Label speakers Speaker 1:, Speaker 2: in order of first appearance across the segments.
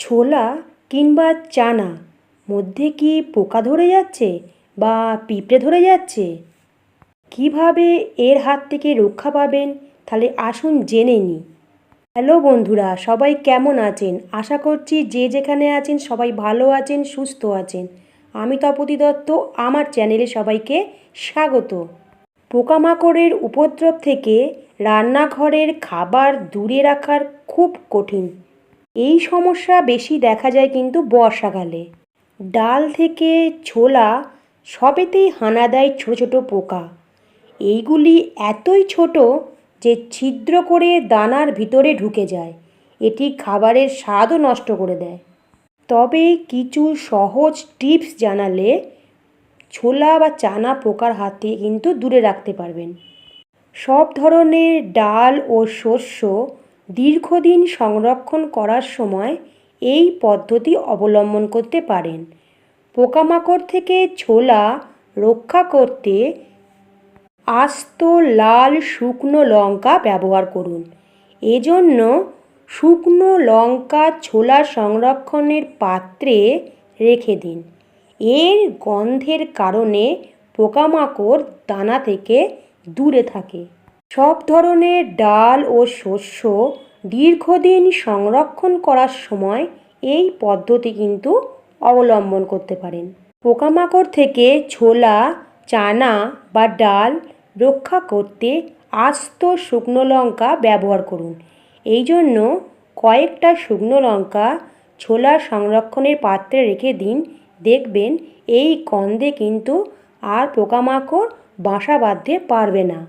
Speaker 1: ছোলা কিংবা চানা, মধ্যে কি পোকা ধরে যাচ্ছে বা পিঁপড়ে ধরে যাচ্ছে? কীভাবে এর হাত থেকে রক্ষা পাবেন? তাহলে আসুন জেনে নিই হ্যালো বন্ধুরা, সবাই কেমন আছেন? আশা করছি যে যেখানে আছেন সবাই ভালো আছেন, সুস্থ আছেন। আমি তপতি দত্ত, আমার চ্যানেলে সবাইকে স্বাগত। পোকামাকড়ের উপদ্রব থেকে রান্নাঘরের খাবার দূরে রাখার খুব কঠিন। এই সমস্যা বেশি দেখা যায় কিন্তু বর্ষাকালে। ডাল থেকে ছোলা সবেতেই হানা দেয় ছোটো ছোটো পোকা। এইগুলি এতই ছোট যে ছিদ্র করে দানার ভিতরে ঢুকে যায়। এটি খাবারের স্বাদও নষ্ট করে দেয়। তবে কিছু সহজ টিপস জানালে ছোলা বা চানা পোকার হাত থেকে কিন্তু দূরে রাখতে পারবেন। সব ধরনের ডাল ও শস্য দীর্ঘদিন সংরক্ষণ করার সময় এই পদ্ধতি অবলম্বন করতে পারেন। পোকামাকড় থেকে ছোলা রক্ষা করতে আস্ত লাল শুকনো লঙ্কা ব্যবহার করুন। এজন্য শুকনো লঙ্কা ছোলা সংরক্ষণের পাত্রে রেখে দিন। এর গন্ধের কারণে পোকামাকড় দানা থেকে দূরে থাকে। সব ধরনের ডাল ও শস্য দীর্ঘদিন সংরক্ষণ করার সময় এই পদ্ধতি কিন্তু অবলম্বন করতে পারেন। পোকামাকড় থেকে ছোলা, চানা বা ডাল রক্ষা করতে আস্ত শুকনো লঙ্কা ব্যবহার করুন। এই জন্য কয়েকটা শুকনো লঙ্কা ছোলা সংরক্ষণের পাত্রে রেখে দিন। দেখবেন এই গন্ধে কিন্তু আর পোকামাকড় বাসা বাঁধতে পারবে না।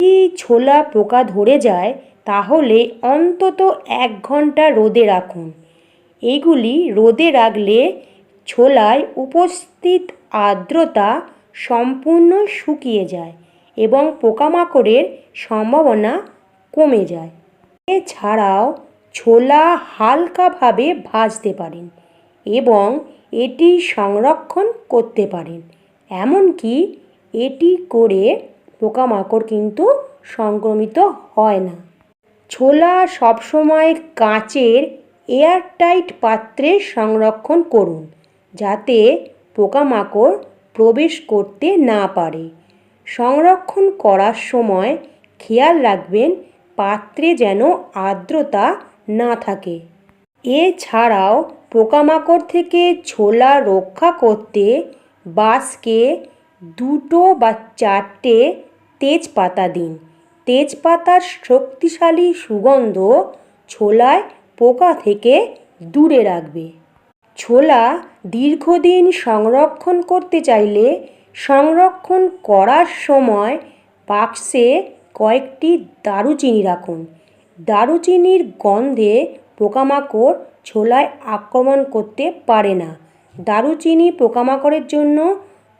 Speaker 1: যদি ছোলা পোকা ধরে যায় তাহলে অন্তত এক ঘণ্টা রোদে রাখুন। এগুলি রোদে রাখলে ছোলায় উপস্থিত আর্দ্রতা সম্পূর্ণ শুকিয়ে যায় এবং পোকামাকড়ের সম্ভাবনা কমে যায়। এছাড়াও ছোলা হালকাভাবে ভাজতে পারেন এবং এটি সংরক্ষণ করতে পারেন। এমনকি এটি করে পোকামাকড় কিন্তু সংক্রমিত হয় না। ছোলা সবসময় কাচের এয়ারটাইট পাত্রে সংরক্ষণ করুন, যাতে পোকামাকড় প্রবেশ করতে না পারে। সংরক্ষণ করার সময় খেয়াল রাখবেন, পাত্রে যেন আর্দ্রতা না থাকে। এছাড়াও পোকামাকড় থেকে ছোলা রক্ষা করতে বাসকে দুটো বা চারটে তেজপাতা দিন। তেজপাতার শক্তিশালী সুগন্ধ ছোলায় পোকা থেকে দূরে রাখবে। ছোলা দীর্ঘদিন সংরক্ষণ করতে চাইলে সংরক্ষণ করার সময় বাক্সে কয়েকটি দারুচিনি রাখুন। দারুচিনির গন্ধে পোকামাকড় ছোলায় আক্রমণ করতে পারে না। দারুচিনি পোকামাকড়ের জন্য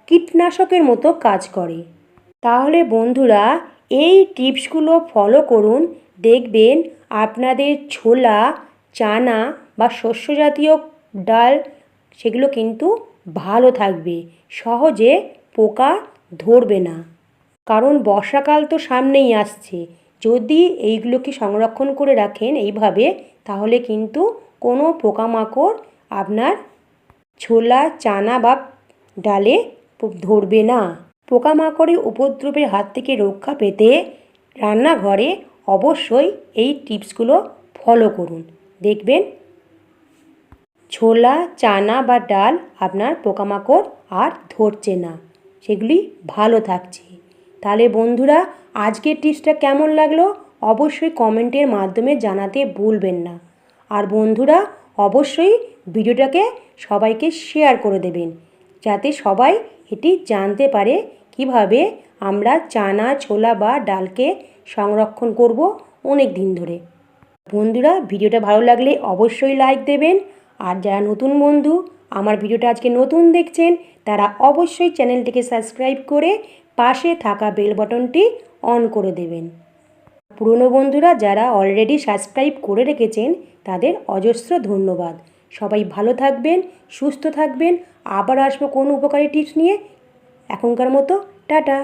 Speaker 1: কীটনাশকের মতো কাজ করে। তাহলে বন্ধুরা এই টিপসগুলো ফলো করুন, দেখবেন আপনাদের ছোলা, চানা বা শস্য জাতীয় ডাল, সেগুলো কিন্তু ভালো থাকবে। সহজে পোকা ধরবে না। কারণ বর্ষাকাল তো সামনেই আসছে। যদি এইগুলোকে সংরক্ষণ করে রাখেন এইভাবে, তাহলে কিন্তু কোনো পোকামাকড় আপনার ছোলা, চানা বা ডালে ধরবে না। পোকামাকড়ের উপদ্রবের হাত থেকে রক্ষা পেতে রান্নাঘরে অবশ্যই এই টিপসগুলো ফলো করুন। দেখবেন ছোলা, চানা বা ডাল আপনার পোকামাকড় আর ধরছে না, সেগুলি ভালো থাকছে। তাহলে বন্ধুরা, আজকের টিপসটা কেমন লাগল? অবশ্যই কমেন্টের মাধ্যমে জানাতে ভুলবেন না। আর বন্ধুরা, অবশ্যই ভিডিওটাকে সবাইকে শেয়ার করে দেবেন, যাতে সবাই এটি জানতে পারে কীভাবে আমরা চানা, ছোলা বা ডালকে সংরক্ষণ করব অনেক দিন ধরে। বন্ধুরা, ভিডিওটা ভালো লাগলে অবশ্যই লাইক দেবেন। আর যারা নতুন বন্ধু, আমার ভিডিওটা আজকে নতুন দেখছেন, তারা অবশ্যই চ্যানেলটিকে সাবস্ক্রাইব করে পাশে থাকা বেল বটনটি অন করে দেবেন। পুরনো বন্ধুরা, যারা অলরেডি সাবস্ক্রাইব করে রেখেছেন, তাদের অজস্র ধন্যবাদ। সবাই ভালো থাকবেন, সুস্থ থাকবেন। আবার আসব কোনো উপকারী টিপস নিয়ে। এখনকার মতো টাটা।